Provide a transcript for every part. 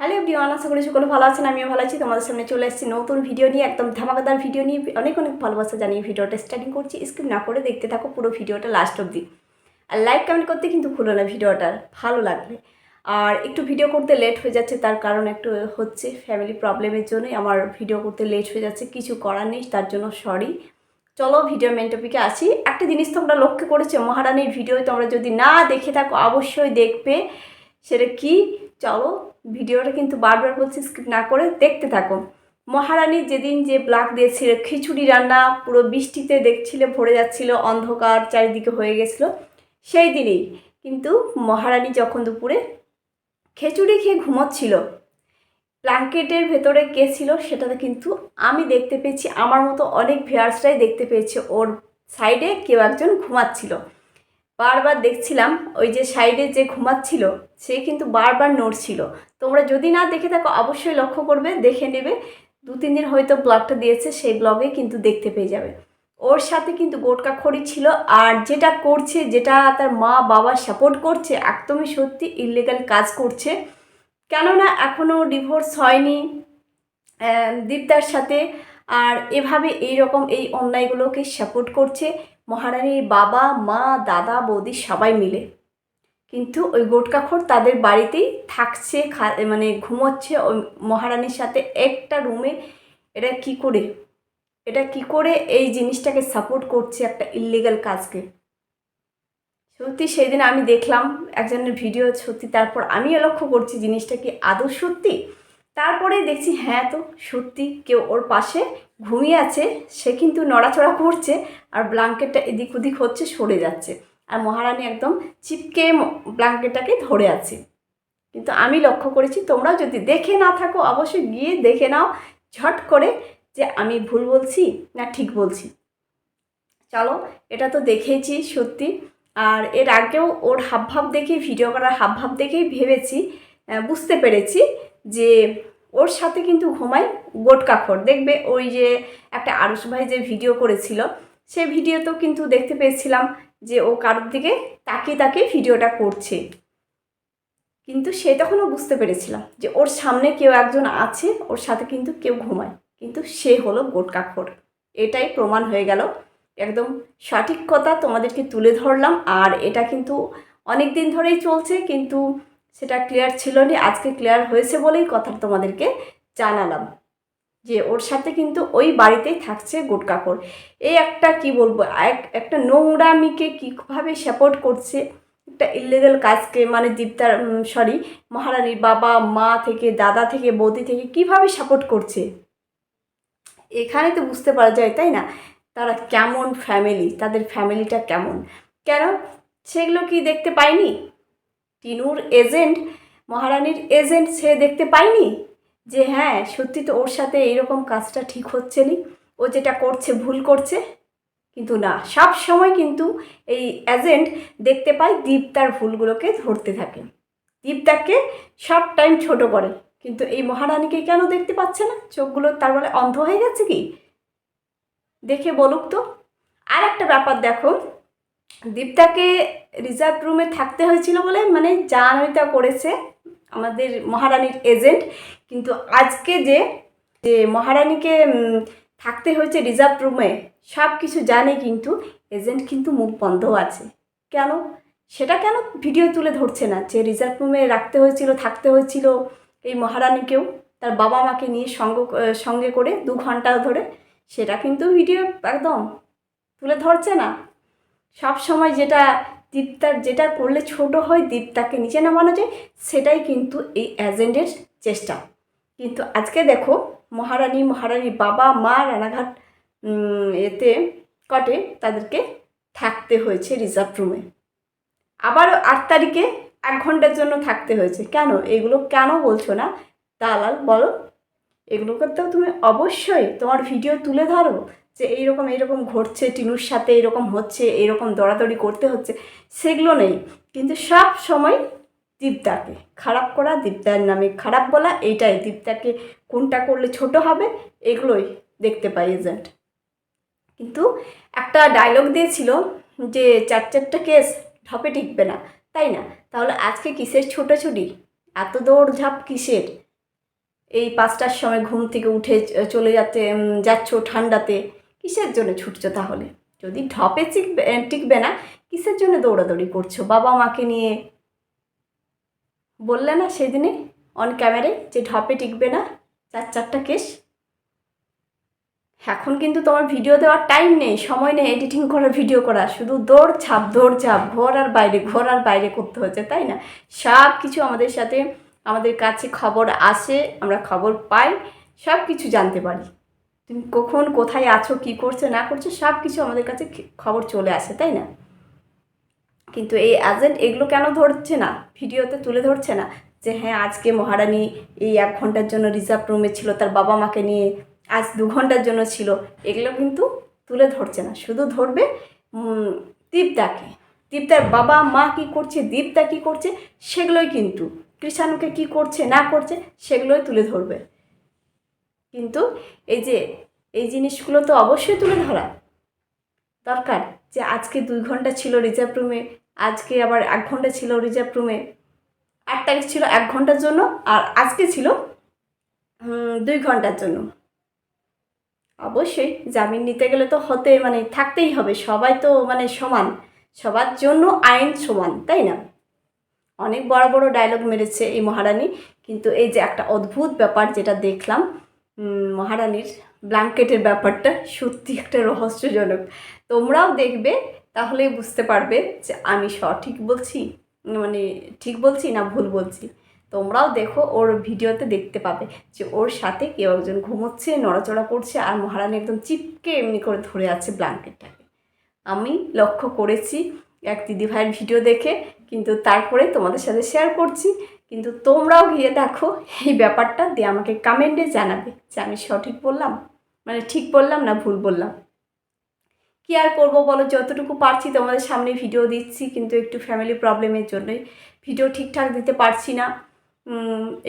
Hello everyone, আশা করি সকলে ভালো আছেন, আমিও ভালো আছি। তোমাদের সামনে চলে এসেছি নতুন ভিডিও নিয়ে, একদম ধামাকাদার ভিডিও নিয়ে। অনেক অনেক ভালোবাসা জানিয়ে ভিডিওটা স্টার্টিং করছি। স্কিপ না করে দেখতে থাকো পুরো ভিডিওটা লাস্ট অবধি। আর লাইক কমেন্ট করতে কিন্তু ভুলো না ভিডিওটার ভালো লাগবে। আর একটু ভিডিও করতে লেট হয়ে যাচ্ছে, তার কারণ একটু হচ্ছে ফ্যামিলি প্রবলেমের জন্যই আমার ভিডিও করতে লেট হয়ে যাচ্ছে, কিছু করার নেই, তার জন্য সরি চলো ভিডিও মেন টপিকে আসি। একটা জিনিস তোমরা লক্ষ্য করেছ, মহারানীর ভিডিও তোমরা যদি না দেখে থাকো, অবশ্যই দেখবে। সেটা কি? চলো ভিডিওটা কিন্তু বারবার বলছি স্কিপ না করে দেখতে থাকো। মহারানী যেদিন যে ব্লাক দিয়েছিল, খিচুড়ি রান্না, পুরো বৃষ্টিতে দেখছিলে, ভরে যাচ্ছিল, অন্ধকার চারিদিকে হয়ে গেছিল, সেই দিনেই কিন্তু মহারানী যখন দুপুরে খিচুড়ি খেয়ে ঘুমোচ্ছিল, ব্ল্যাঙ্কেটের ভেতরে কে ছিল সেটাতে কিন্তু আমি দেখতে পেয়েছি, আমার মতো অনেক ভিয়ার্সরাই দেখতে পেয়েছে, ওর সাইডে কেউ একজন ঘুমাচ্ছিল। বারবার দেখছিলাম, ওই যে সাইডে যে ঘুমাচ্ছিল, সে কিন্তু বারবার নড়ছিল। তোমরা যদি না দেখে থাকো, অবশ্যই লক্ষ্য করবে, দেখে নেবে। দু, তিন দিন হয়তো ব্লগটা দিয়েছে, সেই ব্লগে কিন্তু দেখতে পেয়ে যাবে। ওর সাথে কিন্তু গোটকা খড়ি ছিল, আর যেটা করছে, যেটা তার মা, বাবা সাপোর্ট করছে, একদমই সত্যি ইলিগাল কাজ করছে। কেননা এখনও ডিভোর্স হয়নি দীপদার সাথে, আর এভাবে এই রকম এই অন্যায়গুলোকে সাপোর্ট করছে। মহারানীর বাবা, মা, দাদা, বৌদি সবাই মিলে। কিন্তু ওই গোটকাখোর তাদের বাড়িতেই থাকছে, খা মানে ঘুমোচ্ছে। ওই মহারানীর সাথে একটা রুমে এটা কি করে? এটা কি করে এই জিনিসটাকে সাপোর্ট করছে একটা ইলিগাল কাজকে? সত্যি সেই দিন আমি দেখলাম একজনের ভিডিও সত্যি তারপর আমিও লক্ষ্য করছি জিনিসটা কি আদৌ সত্যি? তারপরে দেখছি হ্যাঁ তো, সত্যি কেউ ওর পাশে ঘুমিয়ে আছে, সে কিন্তু নড়াচড়া করছে আর ব্লাঙ্কেটটা এদিক ওদিক হচ্ছে সরে যাচ্ছে। আর মহারানী একদম চিপকে ব্ল্যাঙ্কেটটাকে ধরে আছে। কিন্তু আমি লক্ষ্য করেছি তোমরা যদি দেখে না থাকো, অবশ্যই গিয়ে দেখে নাও, ঝট করে যে আমি ভুল বলছি না ঠিক বলছি। চলো, এটা তো দেখেইছি সত্যি। আর এর আগেও ওর হাবভাব দেখে, ভিডিও করার হাবভাব দেখেই ভেবেছি বুঝতে পেরেছি যে ওর সাথে কিন্তু ঘুমায় গোটকাখর দেখবে ওই যে একটা আরুষ ভাই যে ভিডিও করেছিল, সে ভিডিওতেও কিন্তু দেখতে পেয়েছিলাম যে ও কারোর দিকে তাকিয়ে তাকে ভিডিওটা করছে। কিন্তু সে তখনও বুঝতে পেরেছিলাম যে ওর সামনে কেউ একজন আছে, ওর সাথে কিন্তু কেউ ঘুমায়। কিন্তু সে হলো গোটকাখর এটাই প্রমাণ হয়ে গেল। একদম সঠিক কথা তোমাদেরকে তুলে ধরলাম। আর এটা কিন্তু অনেক দিন ধরেই চলছে, কিন্তু সেটা ক্লিয়ার ছিল না আজকে ক্লিয়ার হয়েছে বলেই কথা তোমাদেরকে জানালাম। যে ওর সাথে কিন্তু ওই বাড়িতেই থাকছে গোটকাকড় এই একটা কি বলব, এক, একটা নোংরামিকে কীভাবে সাপোর্ট করছে? একটা ইলিগাল কাজকে মানে দীপ্তার সরি মহারানীর বাবা, মা থেকে, দাদা থেকে, বৌদি থেকে কীভাবে সাপোর্ট করছে? এখানে তো বুঝতে পারা যায়, তাই না? তারা কেমন ফ্যামিলি তাদের ফ্যামিলিটা কেমন? কেন? সেগুলো কি দেখতে পাইনি? টিনুর এজেন্ট, মহারানীর এজেন্ট সে দেখতে পায়নি? যে হ্যাঁ সত্যি তো ওর সাথে এইরকম কাজটা ঠিক হচ্ছে নি। ও যেটা করছে, ভুল করছে। কিন্তু না, সব সময় কিন্তু এই এজেন্ট দেখতে পায় দীপ তার ভুলগুলোকে ধরতে থাকে। দীপ তাকে সব টাইম ছোট করে। কিন্তু এই মহারানীকে কেন দেখতে পাচ্ছে না? চোখগুলো তার বলে অন্ধ হয়ে গেছে কি? দেখে বলুক তো। আর একটা ব্যাপার দেখো। দীপ্তাকে রিজার্ভ রুমে থাকতে হয়েছিল বলে মানে জানইতা করেছে আমাদের মহারানীর এজেন্ট কিন্তু আজকে যে যে মহারানীকে থাকতে হয়েছে রিজার্ভ রুমে সব কিছু জানে কিন্তু এজেন্ট কিন্তু মুখ বন্ধ আছে। কেন? সেটা কেন ভিডিও তুলে ধরছে না? যে রিজার্ভ রুমে রাখতে হয়েছিল, থাকতে হয়েছিল এই মহারানীকেও, তার বাবা মাকে নিয়ে সঙ্গ সঙ্গে করে দু ঘণ্টা ধরে, সেটা কিন্তু ভিডিও একদম তুলে ধরছে না। সব সময় যেটা দীপ্তার, যেটা করলে ছোট হয় দীপ্তাকে নিচে নামানো যায়, সেটাই কিন্তু এই এজেন্টের চেষ্টা। কিন্তু আজকে দেখো, মহারানী, মহারানীর বাবা, মা, রানাঘাট এতে কটে তাদেরকে থাকতে হয়েছে রিজার্ভ রুমে। আবারও আট তারিখে এক ঘণ্টার জন্য থাকতে হয়েছে। কেন? এগুলো কেন বলছো না? দালাল, বলো। এগুলোকে তো তুমি অবশ্যই তোমার ভিডিও তুলে ধরো। যে এইরকম এইরকম ঘটছে, টিনুর সাথে এরকম হচ্ছে এরকম দৌড়াদৌড়ি করতে হচ্ছে, সেগুলো নেই। কিন্তু সব সময় দীপদাকে খারাপ করা দীপদার নামে, খারাপ বলা এইটাই দীপদাকে কোনটা করলে ছোট হবে, এগুলোই দেখতে পাই এজেন্ট কিন্তু একটা ডায়লগ দিয়েছিল যে চার চারটা কেস ঢপে টিকবে না, তাই না? তাহলে আজকে কিসের ছোটাছুটি? এত দৌড় ঝাঁপ কিসের? এই পাঁচটার সময় ঘুম থেকে উঠে চলে যাচ্ছে যাচ্ছ ঠান্ডাতে। কিসের জন্য ছুটছো তাহলে? যদি ঢপে চিকবে টিকবে না, কিসের জন্য দৌড়াদৌড়ি করছ? বাবা মাকে নিয়ে বললে না সেদিনে অন ক্যামেরে যে ঢপে টিকবে না, চার চারটা কেস? এখন কিন্তু তোমার ভিডিও দেওয়ার টাইম নেই, সময় নেই এডিটিং করার ভিডিও করা। শুধু দৌড় ছাপ দৌড় ছাপ ঘর আর বাইরে, ঘর আর বাইরে করতে হচ্ছে, তাই না? সব কিছু আমাদের সাথে, আমাদের কাছে খবর আসে, আমরা খবর পাই, সব কিছু জানতে পারি। তুমি কখন কোথায় আছো, কি করছে, না করছে, সব কিছু আমাদের কাছে খবর চলে আসে, তাই না? কিন্তু এই এজেন্ট এগুলো কেন ধরছে না? ভিডিওতে তুলে ধরছে না? যে হ্যাঁ আজকে মহারানী এই এক ঘণ্টার জন্য রিজার্ভ রুমে ছিল, তার বাবা মাকে নিয়ে আজ দু ঘণ্টার জন্য ছিল। এগুলো কিন্তু তুলে ধরছে না। শুধু ধরবে দীপদাকে দীপদার বাবা মা কি করছে দীপদা কি করছে, সেগুলোই কিন্তু। কৃষাণুকে কি করছে, না করছে, সেগুলোই তুলে ধরবে। কিন্তু এই যে, এই জিনিসগুলো তো অবশ্যই তুলে ধরা দরকার যে আজকে দুই ঘণ্টা ছিল রিজার্ভ রুমে আজকে আবার এক ঘণ্টা ছিল রিজার্ভ রুমে এক তারিখ ছিল এক ঘণ্টার জন্য আর আজকে ছিল দুই ঘণ্টার জন্য। অবশ্যই জামিন নিতে গেলে তো হতে মানে থাকতেই হবে, সবাই তো মানে সমান, সবার জন্য আইন সমান, তাই না? অনেক বড় বড় ডায়লগ মেরেছে এই মহারানী, কিন্তু এই যে একটা অদ্ভুত ব্যাপার যেটা দেখলাম মহারানীর ব্ল্যাঙ্কেটের ব্যাপারটা সত্যি একটা রহস্যজনক। তোমরাও দেখবে, তাহলে বুঝতে পারবে যে আমি সঠিক বলছি মানে ঠিক বলছি না ভুল বলছি। তোমরাও দেখো, ওর ভিডিওতে দেখতে পাবে যে ওর সাথে কেউ একজন ঘুমোচ্ছে, নড়াচড়া করছে, আর মহারানী একদম চিপকে এমনি করে ধরে আছে ব্ল্যাঙ্কেটটাকে। আমি লক্ষ্য করেছি এক দিদিভাইয়ের ভিডিও দেখে, কিন্তু তারপরে তোমাদের সাথে শেয়ার করছি কিন্তু তোমরাও গিয়ে দেখো এই ব্যাপারটা, দিয়ে আমাকে কমেন্টে জানাবে যে আমি সঠিক বললাম মানে ঠিক বললাম না ভুল বললাম। কি আর করব বলো, যতটুকু পারছি তোমাদের সামনে ভিডিও দিচ্ছি, কিন্তু একটু ফ্যামিলি প্রবলেমের জন্যই ভিডিও ঠিকঠাক দিতে পারছি না।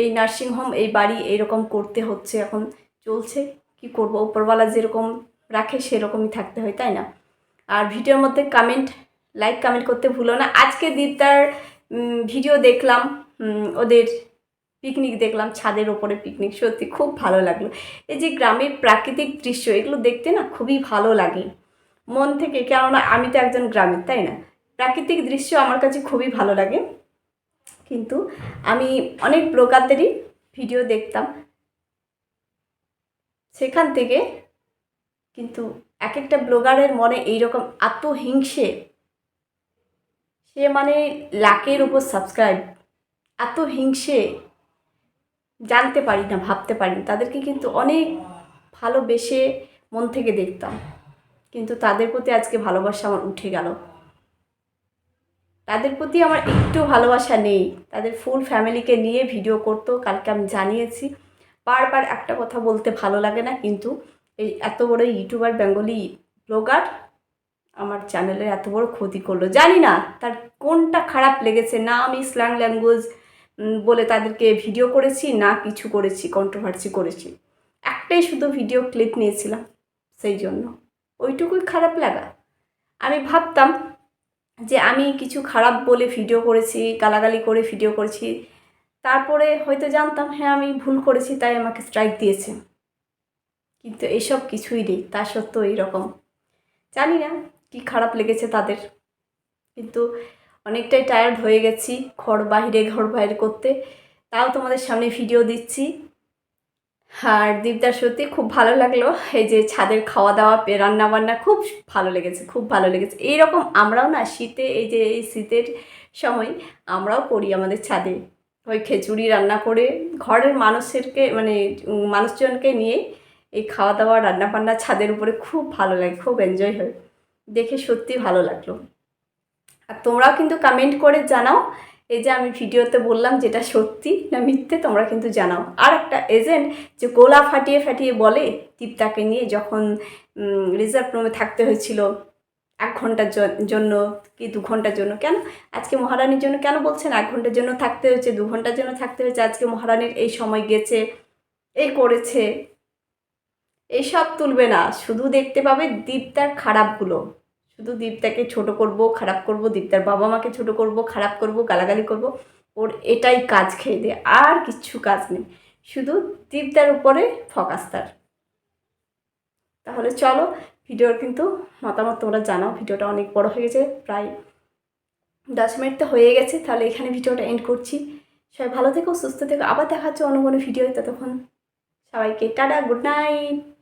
এই নার্সিংহোম এই বাড়ি এইরকম করতে হচ্ছে এখন, চলছে, কি করব? উপরওয়ালা যেরকম রাখে সেরকমই থাকতে হয়, তাই না? আর ভিডিওর মধ্যে কমেন্ট লাইক কমেন্ট করতে ভুলো না। আজকে দীপদার ভিডিও দেখলাম ওদের পিকনিক দেখলাম, ছাদের ওপরে পিকনিক সত্যি খুব ভালো লাগল। এই যে গ্রামের প্রাকৃতিক দৃশ্য, এগুলো দেখতে না খুবই ভালো লাগে। মন থেকে, কেননা আমি তো একজন গ্রামের, তাই না? প্রাকৃতিক দৃশ্য আমার কাছে খুবই ভালো লাগে। কিন্তু আমি অনেক ব্লগারদেরই ভিডিও দেখতাম। সেখান থেকে কিন্তু এক একটা ব্লগারের মনে এইরকম এত হিংসে সে মানে লাখের উপর সাবস্ক্রাইব এত হিংসে জানতে পারি না, ভাবতে পারি না। তাদেরকে কিন্তু অনেক ভালোবেসে মন থেকে দেখতাম। কিন্তু তাদের প্রতি আজকে ভালোবাসা আমার উঠে গেল। তাদের প্রতি আমার একটু ভালোবাসা নেই। তাদের ফুল ফ্যামিলিকে নিয়ে ভিডিও করতো, কালকে আমি জানিয়েছি। বারবার একটা কথা বলতে ভালো লাগে না, কিন্তু এই এত বড় ইউটিউবার বেঙ্গলি ব্লগার আমার চ্যানেলে এত বড় ক্ষতি করল। জানি না তার কোনটা খারাপ লেগেছে, না আমি স্ল্যাং ল্যাঙ্গুয়েজ বলে তাদেরকে ভিডিও করেছি, না কিছু করেছি কন্ট্রোভার্সি করেছি। একটাই শুধু ভিডিও ক্লিপ নিয়েছিলাম, সেই জন্য। ওইটুকুই খারাপ লাগা। আমি ভাবতাম যে আমি কিছু খারাপ বলে ভিডিও করেছি, গালাগালি করে ভিডিও করেছি, তারপরে হয়তো জানতাম হ্যাঁ আমি ভুল করেছি, তাই আমাকে স্ট্রাইক দিয়েছে। কিন্তু এসব কিছুই নেই, তা সত্ত্বেও এইরকম। জানি না কি খারাপ লেগেছে তাদের। কিন্তু অনেকটাই টায়ার্ড হয়ে গেছি ঘর বাইরে ঘর বাইরে করতে। তাও তোমাদের সামনে ভিডিও দিচ্ছি। আর দীপদার সত্যি খুব ভালো লাগল। এই যে ছাদের খাওয়া দাওয়া রান্না বান্না খুব ভালো লেগেছে, খুব ভালো লেগেছে। এইরকম আমরাও না শীতে, এই যে এই শীতের সময় আমরাও করি আমাদের ছাদে। ওই খিচুড়ি রান্না করে ঘরের মানুষেরকে মানে মানুষজনকে নিয়ে এই খাওয়া দাওয়া রান্না বান্না ছাদের উপরে খুব ভালো লাগে, খুব এনজয় হয়। দেখে সত্যি ভালো লাগল। আর তোমরাও কিন্তু কমেন্ট করে জানাও, এই যে আমি ভিডিওতে বললাম যেটা সত্যি না মিথ্যে, তোমরা কিন্তু জানাও। আর একটা এজেন্ট যে গোলা ফাটিয়ে ফাটিয়ে বলে দীপ্তাকে নিয়ে যখন রিজার্ভ রুমে থাকতে হয়েছিল এক ঘণ্টার জন্য কি দু ঘণ্টার জন্য কেন? আজকে মহারানীর জন্য কেন বলছেন? এক ঘণ্টার জন্য থাকতে হয়েছে, দু ঘণ্টার জন্য থাকতে হয়েছে, আজকে মহারানীর এই সময় গেছে এই করেছে। এইসব তুলবে না, শুধু দেখতে পাবে দীপ্তার খারাপগুলো। শুধু দীপ্তাকে ছোট করব, খারাপ করব, দীপ্তার বাবা মাকে ছোট করব, খারাপ করব, গালাগালি করব, ওর এটাই কাজ খেয়ে দে, আর কিচ্ছু কাজ নেই। শুধু দীপদার উপরে ফোকাস তার। তাহলে চলো, ভিডিওর কিন্তু মতামত তোমরা জানাও, ভিডিওটা অনেক বড় হয়ে গেছে, প্রায় দশ মিনিট তো হয়ে গেছে, তাহলে এখানে ভিডিওটা এন্ড করছি। সবাই ভালো থেকো, সুস্থ থেকো, আবার দেখা হচ্ছে অন্য কোনো ভিডিও ততক্ষণ সবাইকে টাটা, গুড নাইট!